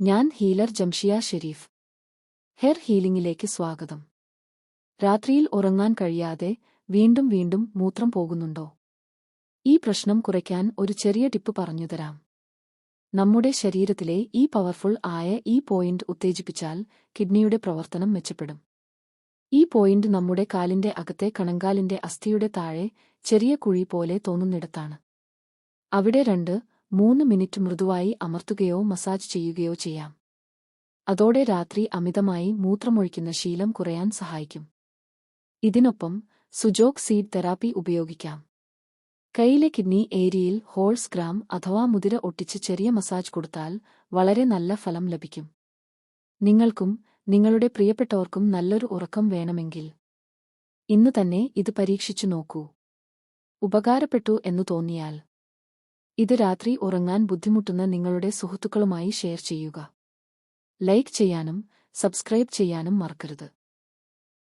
ഞാൻ healer Jamshiya Sharif. Hair ഹീലിംഗിലേക്ക് സ്വാഗതം. രാത്രിയിൽ ഉറങ്ങാൻ കഴിയാതെ വീണ്ടും വീണ്ടും മൂത്രം പോകുന്നുണ്ടോ? ഈ പ്രശ്നം കുറയ്ക്കാൻ ഒരു ചെറിയ ടിപ്പ് പറഞ്ഞുതരാം നമ്മുടെ ശരീരത്തിലെ ഈ പവർഫുൾ ആയ ഈ പോയിന്റ് ഉത്തേജിപ്പിച്ചാൽ കിഡ്നിയുടെ പ്രവർത്തനം മെച്ചപ്പെടും. ഈ പോയിന്റ് നമ്മുടെ കാലിന്റെ അകത്തെ കണങ്കാലിന്റെ അസ്ഥിയുടെ താഴെ ചെറിയ കുഴി പോലെ തോന്നുന്നിടത്താണ്. അവിടെ രണ്ട് മൂന്ന് മിനിറ്റ് മൃദുവായി അമർത്തുകയോ മസാജ് ചെയ്യുകയോ ചെയ്യാം. അതോടെ രാത്രി അമിതമായി മൂത്രമൊഴിക്കുന്ന ശീലം കുറയാൻ സഹായിക്കും. ഇതിനൊപ്പം സുജോക് സീഡ് തെറാപ്പി ഉപയോഗിക്കാം. കൈയിലെ കിഡ്നി ഏരിയയിൽ ഹോൾസ് ഗ്രാം അഥവാ മുതിര ഒട്ടിച്ച് ചെറിയ മസാജ് കൊടുത്താൽ വളരെ നല്ല ഫലം ലഭിക്കും. നിങ്ങൾക്കും നിങ്ങളുടെ പ്രിയപ്പെട്ടവർക്കും നല്ലൊരു ഉറക്കം വേണമെങ്കിൽ ഇന്ന് തന്നെ ഇത് പരീക്ഷിച്ചു നോക്കൂ. ഉപകാരപ്പെട്ടു എന്നു തോന്നിയാൽ ഇത് രാത്രി ഉറങ്ങാൻ ബുദ്ധിമുട്ടുന്ന നിങ്ങളുടെ സുഹൃത്തുക്കളുമായി ഷെയർ ചെയ്യുക. ലൈക്ക് ചെയ്യാനും സബ്സ്ക്രൈബ് ചെയ്യാനും മറക്കരുത്.